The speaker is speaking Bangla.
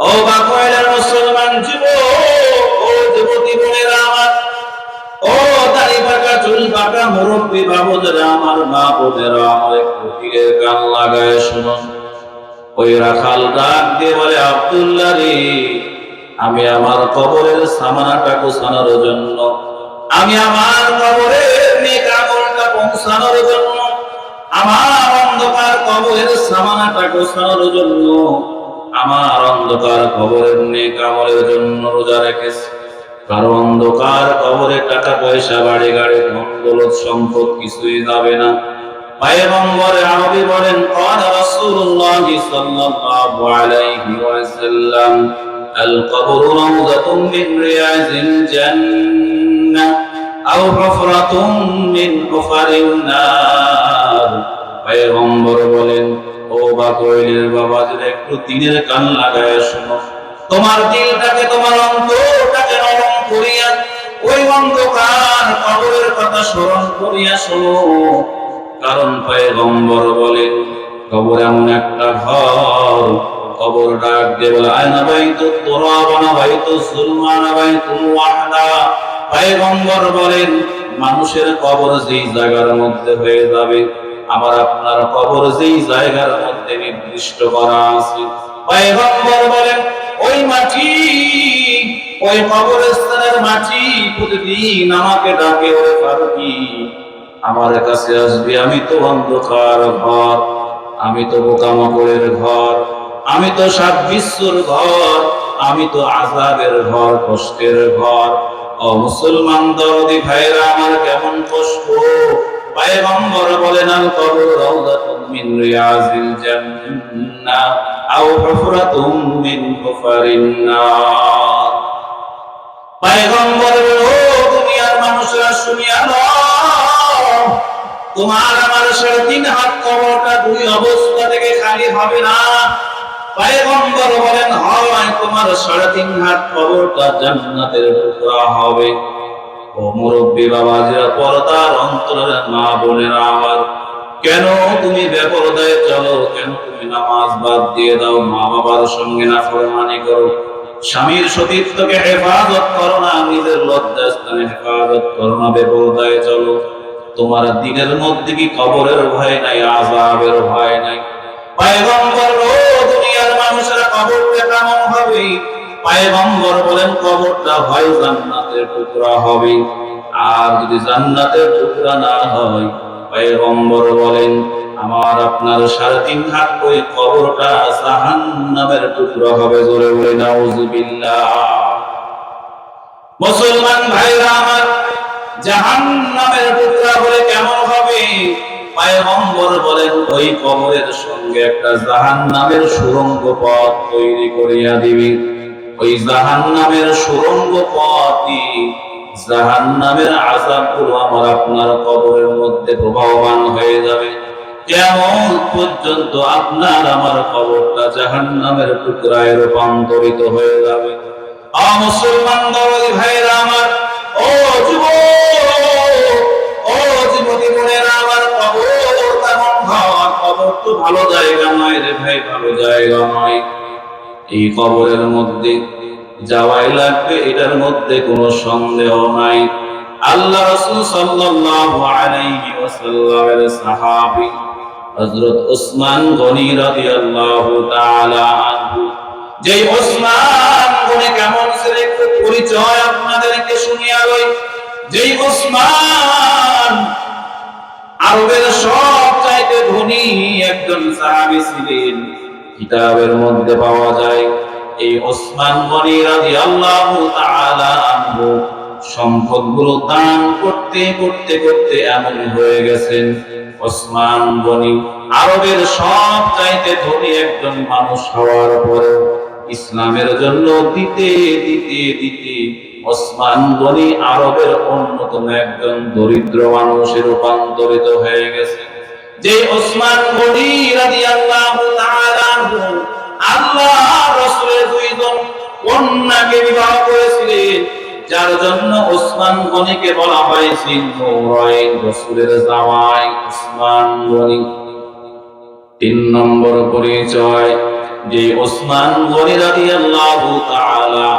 ও বাকয়ের মুসলমান যুবক, ও যুবতী বোনেরা আমার। ও দাড়ি পাকা, চুল পাকা, মুরব্বী বাবুদেরা আমার মা বোনেরা আমার একটু তীরের কান লাগায় শুনুন ওই রাখাল ডাক দিয়ে বলে, আব্দুল্লাহ রে, আমি আমার কবরের সামানাটা গোছানোর জন্য, আমি আমার কবরের নেক আমলটা পৌঁছানোর জন্য, আমার অন্ধকার কবরের সামানাটা গোছানোর জন্য আমার অন্ধকার কবরের নেক আমলের জন্য রোজা রেখেছি কারণ অন্ধকার কবরে টাকা পয়সা বাড়ি গাড়ি ধন দৌলত সম্পদ কিছুই যাবে না পয়গম্বর আরবি বলেন قال رسول الله صلى الله عليه وسلم القبر روضة من رياض الجنة أو حفرة من حفر النار পয়গম্বর বলেন, ও বাকইলের বাবা, যদি একটু দিনের কান লাগায় শোনো। তোমার দিলটাকে তোমার অন্তরটাকে নরম করিয়া, ওই অন্ধকার কবরের কথা স্মরণ করিয়া শোনো। কারণ বলেন কবর এমন একটা ঘর। কবর ডাক দিয়ে বলে আয়না বাইতু তোরাবানা বাইতু সুলমানা বাইতু ওয়াহদা। পয়গম্বর বলেন, মানুষের কবর যেই জায়গার মধ্যে হয়ে যাবে আমার আপনার কবর যেই জায়গার মধ্যে নির্দিষ্ট করা আছে। পয়গম্বর বলেন, ওই মাটি, ওই কবরস্থানের মাটি প্রতিদিন আমাকে ডাকে ফারুকি, আমার কাছে আমি তো অন্ধকার ঘর, আমি তো বোকামাকড়ের ঘর, আমি তো সাত বিশ্বর ঘর, আমি তো আজাদের ঘর, কষ্টের ঘর। ও মুসলমান দরদি ভাইরা আমার কেমন কষ্ট বলেন, আল কবর রাউদাতুম মিন রিয়াজিল জান্নাহ আও হুফরাতুম মিন পয়গম্বর দুনিয়ার মানুষরা, শুনিয়া তোমার আমার সাড়ে তিন হাত কবরটা দুই অবস্থা থেকে খালি হবে না। পয়গম্বর বলেন, হয়, তোমার সাড়ে তিন হাত কবরটা জান্নাতের টুকরা হবে। ও মুরব্বী বাবাজিরা পর্দার অন্তরের মা বোনেরা আমার কেন তুমি বেপরদায় চলো? কেন তুমি নামাজ বাদ দিয়ে দাও? মা বাবার সঙ্গে না ফরমানি করো। স্বামীর সতীত্বকে হেফাজত করো না, নিজের লজ্জাস্থানে হেফাজত করো না, বেপরদায় চলো। তোমার দিনের মধ্যে কি কবরের ভয় নাই আজাবের ভয় নাই? পয়গম্বর দুনিয়ার মানুষেরা কবরটা কেমন হবে? পয়গম্বর বলেন, কবরটা হয় জান্নাতের টুকরা হবে। আর যদি জান্নাতের টুকরা না হয় পয়গম্বর বলেন, আমার আপনার সাড়ে তিন হাত ওই কবরটা জাহান্নামের টুকরা হবে জোরে বলে, নাউজুবিল্লাহ। মুসলমান ভাইরা আমার, জাহান্নামের টুকরা হলে কেমন হবে? পয়গম্বর বলেন, ওই কবরের সঙ্গে একটা জাহান্নামের সুরঙ্গ পথ তৈরি করিয়া দিবি। ওই জাহান্নামের সুরঙ্গ পথই জাহান্নামের আযাবগুলো আমার আপনার কবরের মধ্যে প্রবাহমান হয়ে যাবে। কেমন পর্যন্ত আপনার আমার কবরটা জাহান্নামের টুকরায় রূপান্তরিত হয়ে যাবে। মুসলমান দরদি ভাইরা আমার, ও যুব ও যুবতী বোনেরা আমার কবর তেমন ঘর, কবর তো ভালো জায়গা নয় রে ভাই, ভালো জায়গা নয়। এই কবরের মধ্যে যাওয়াই লাগবে, এটার মধ্যে কোনো সন্দেহ নাই। আল্লাহ রাসূল সাল্লাল্লাহু আলাইহি ওয়াসাল্লামের সাহাবী হযরত ওসমান গনি রাদিয়াল্লাহু তাআলা আনহু। যে ওসমান গনি কেমন ছিল একটু পরিচয় আপনাদেরকে শুনিয়া লই যেই ওসমান আরবের সব চাইতে ধনী একজন সাহাবী ছিলেন, কিতাবের মধ্যে পাওয়া যায়। এই ওসমান গনি তাআলা আনহু সম্পদগুলো দান করতে করতে করতে এমন হয়ে গেছেন। ওসমান গনি আরবের সব চাইতে ধনী একজন মানুষ হওয়ার ইসলামের জন্য দিতে দিতে দিতে ওসমান গনি আরবের অন্যতম একজন দরিদ্র মানুষে রূপান্তরিত হয়ে গেছে। যে ওসমান গনি রাদিয়াল্লাহু তাআলা আনহু আগে বিবাহ করেছিলেন যার জন্য ওসমান গনিকে বলা হয়েছিল নৌরাইন রসুলের জামাই ওসমান গনি। তিন নম্বর পরিচয়, যে ওসমান গনি রাদিয়াল্লাহু তাআলা